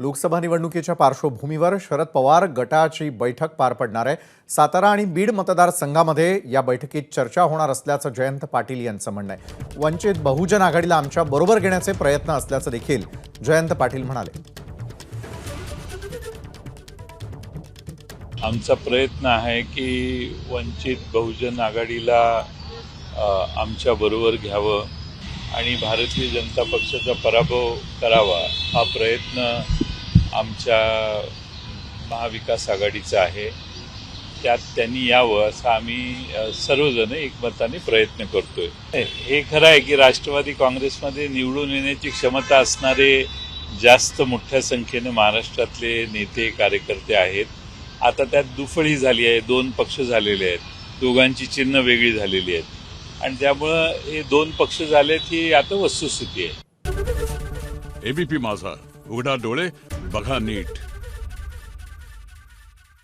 लोकसभा निवडणुकीच्या पार्श्वभूमीवर शरद पवार गटाची बैठक पार पडणार आहे. सातारा आणि बीड मतदारसंघामध्ये या बैठकीत चर्चा होणार असल्याचं जयंत पाटील यांचं म्हणणं आहे. वंचित बहुजन आघाडीला आमच्या बरोबर घेण्याचे प्रयत्न असल्याचं देखील जयंत पाटील म्हणाले. आमचा प्रयत्न आहे की वंचित बहुजन आघाडीला आमच्या बरोबर घ्यावं आणि भारतीय जनता पक्षाचा पराभव करावा. हा प्रयत्न आमच्या महाविकास आघाडीचा आहे. त्यात त्यांनी यावं असं आम्ही सर्वजण एकमताने प्रयत्न करतोय. हे खरं आहे की राष्ट्रवादी काँग्रेसमध्ये निवडून येण्याची क्षमता असणारे जास्त मोठ्या संख्येने महाराष्ट्रातले नेते कार्यकर्ते आहेत. आता त्यात दुफळी झाली आहे दोन पक्ष झालेले आहेत. दोघांची चिन्ह वेगळी झालेली आहेत. आणि त्यामुळं हे दोन पक्ष झालेत ही आता वस्तुस्थिती आहे. एबीपी माझा. उघडा डोळे बघा नीट.